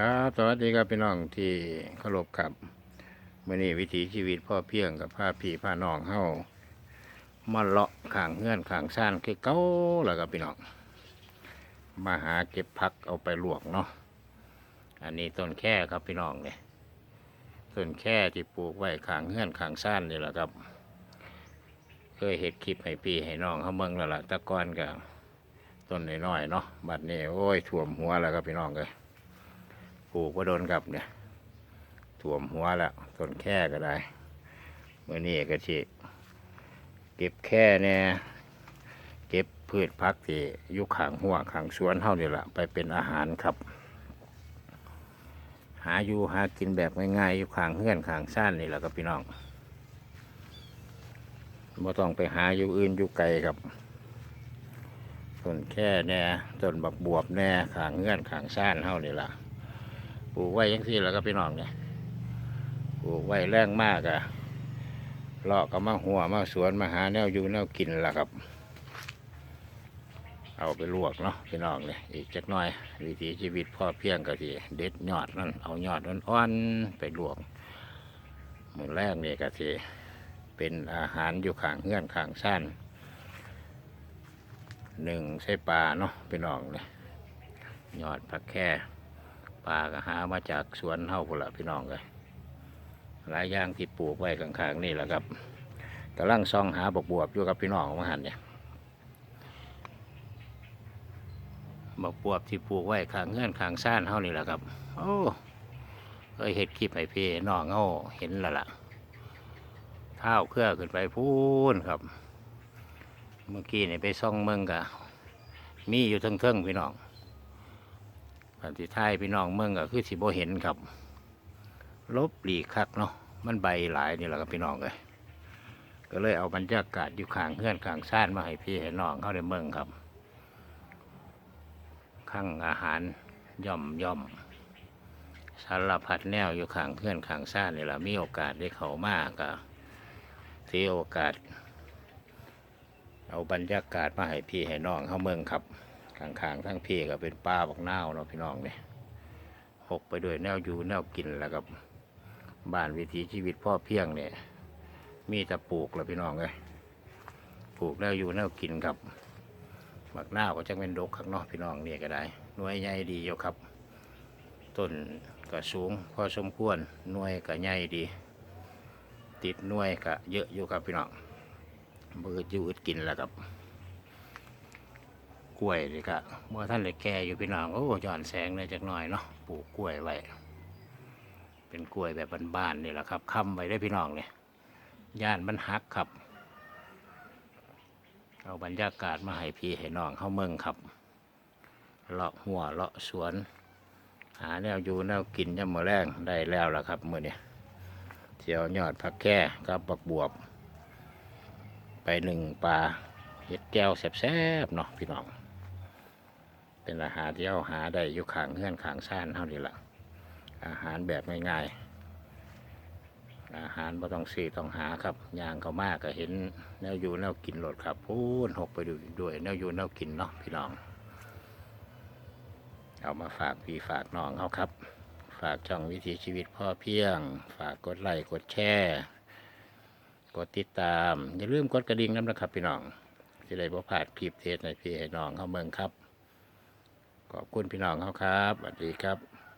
ครับสวัสดีครับพี่น้องที่เคารพครับเมื่อนี้วิถีชีวิตพ่อเพียงกับผ้าพี่ผ้าน้องเฮามาเลาะข้างเงื่อนข้างซ่านคือเก้าแล้วครับพี่น้องมาหาเก็บพักเอาไปลวกเนาะอันนี้ต้นแค่ครับพี่น้องเนี่ยต้นแค่ที่ปลูกไว้ข้างเงื่อนข้างซ่านนี่แหละครับ เคยเห็ดคลิปให้พี่ให้น้องเขาเมืองแล้วล่ะตะกอนกับต้นน้อยๆเนาะบัดนี้โอ้ยท่วมหัวแล้วครับพี่น้องเลย ปลูกว่าโดนกับเนี่ยถ่วมหัวแล้วต้นแค่ก็ได้เมื่อนี้ก็ชิเก็บแค่เนี่ยเก็บพืชพักที่ยุคขางหัวขางสวนเท่านี่แหละไปเป็นอาหารครับ หาอยู่หากินแบบง่ายๆอยู่ขางเฮือนขางซ่านนี่แหละครับพี่น้องไม่ต้องไปหาอยู่อื่นอยู่ไกลครับต้นแค่แน่ต้นบักบวบแน่ขางเฮือนขางซ่านเท่านี่แหละ ปลูกไว้ยังที่แล้วก็พี่น้องเนี่ยปลูกไว้แรงมากอะเลาะก็มาหัวมาสวนมาหาแนวอยู่แนวกินละครับ เอาไปลวกเนาะพี่น้องเลยอีกจักหน่อย วิถีชีวิตพ่อเพียงก็ทีเด็ดยอดนั่นเอายอดอ่อนไปลวกมือแรกนี่ก็ทีเป็นอาหารอยู่ข้างเฮือนข้างสั้นหนึ่งใส่ปลาเนาะพี่น้องเลยยอดผักแค่ ปลาก็หามาจากสวนเฮาพุ่นละพี่น้องเลยหลายอย่างที่ปลูกไว้ข้างๆนี่แหละครับกำลังซองหาบกบวบอยู่กับพี่น้องมาหันเนี่ยบกบวบที่ปลูกไว้ข้างเงื่อนข้างซ่านเฮานี่แหละครับ โอ้เคยเห็ดคลิปให้พี่น้องเฮาเห็นแล้วล่ะเท้าเครื่อขึ้นไปพูนครับ เมื่อกี้เนี่ยไปซ่องเมืองกะมีอยู่เทิงๆพี่น้อง ปฏิไทยพี่น้องเมืองก็คือสิบ่เห็นครับ ลบหลีกคักเนาะมันใบหลายนี่แหละครับพี่น้องเลยก็เลยเอาบรรยากาศอยู่ข้างเพื่อนข้างซ่านมาให้พี่ให้น้องเข้าในเมืองครับ ข้างอาหารย่อมย่อมสารพัดแนวอยู่ข้างเพื่อนข้างซ่านนี่แหละมีโอกาสได้เขามากก็ถือโอกาส เอาบรรยากาศมาให้พี่ให้น้องเข้าเมืองครับ ข้างๆทั้งพี่ก็เป็นป้าบักนาวเนาะพี่น้องเนี่ยหกไปด้วยแนวอยู่แนวกินแล้วกับบ้านวิถีชีวิตพ่อเพียงเนี่ย มีแต่ปลูกแล้วพี่น้องเลยปลูกแนวอยู่แนวกินครับบักนาวก็จะเป็นดกข้างนอกพี่น้องเนี่ยก็ได้หน่วยใหญ่ดีอยู่ครับต้นก็สูงพอสมควรหน่วยก็ใหญ่ดี ติดหน่วยก็เยอะอยู่ครับพี่น้องเบิดอยู่อึดกินแล้วครับ กล้วยเลยครับเมื่อท่านเลยแก่อยู่พี่น้องโอ้ย้อนแสงเลยจักหน่อยเนาะปลูกกล้วยไว้เป็นกล้วยแบบบ้านๆนี่แหละครับค้ำไว้ได้พี่น้องเนี่ยย่านมันหักครับเอาบรรยากาศมาให้พี่ให้น้องเข้าเมืองครับเลาะหัวเลาะสวน หาแนวอยู่แนวกินยามมื้อแรงได้แล้วล่ะครับมื้อนี้เที่ยวยอดผักแก่กับบักบวบ ไปหนึ่งปลาเห็ดแก้วแซ่บๆเนาะพี่น้อง เป็นอาหารที่เอาหาได้อยู่ข้างเฮือนข้างซ่านเท่านี้ละอาหารแบบง่ายๆอาหารไม่ต้องซื้อต้องหาครับย่างเขามากก็เห็นแนวอยู่แนวกินโหลดครับพูนหกไปดูด้วยแนวอยู่แนวกินเนาะพี่น้อง เอามาฝากพี่ฝากน้องเขาครับ ฝากช่องวิถีชีวิตพ่อเพียง ฝากกดไลค์กดแชร์กดติดตาม อย่าลืมกดกระดิ่งน้ำนะครับพี่น้องจะได้บ่พลาดคลิปเทศในพี่ให้น้องเขาเมืองครับ ขอบคุณพี่น้องเขาครับสวัสดีครับ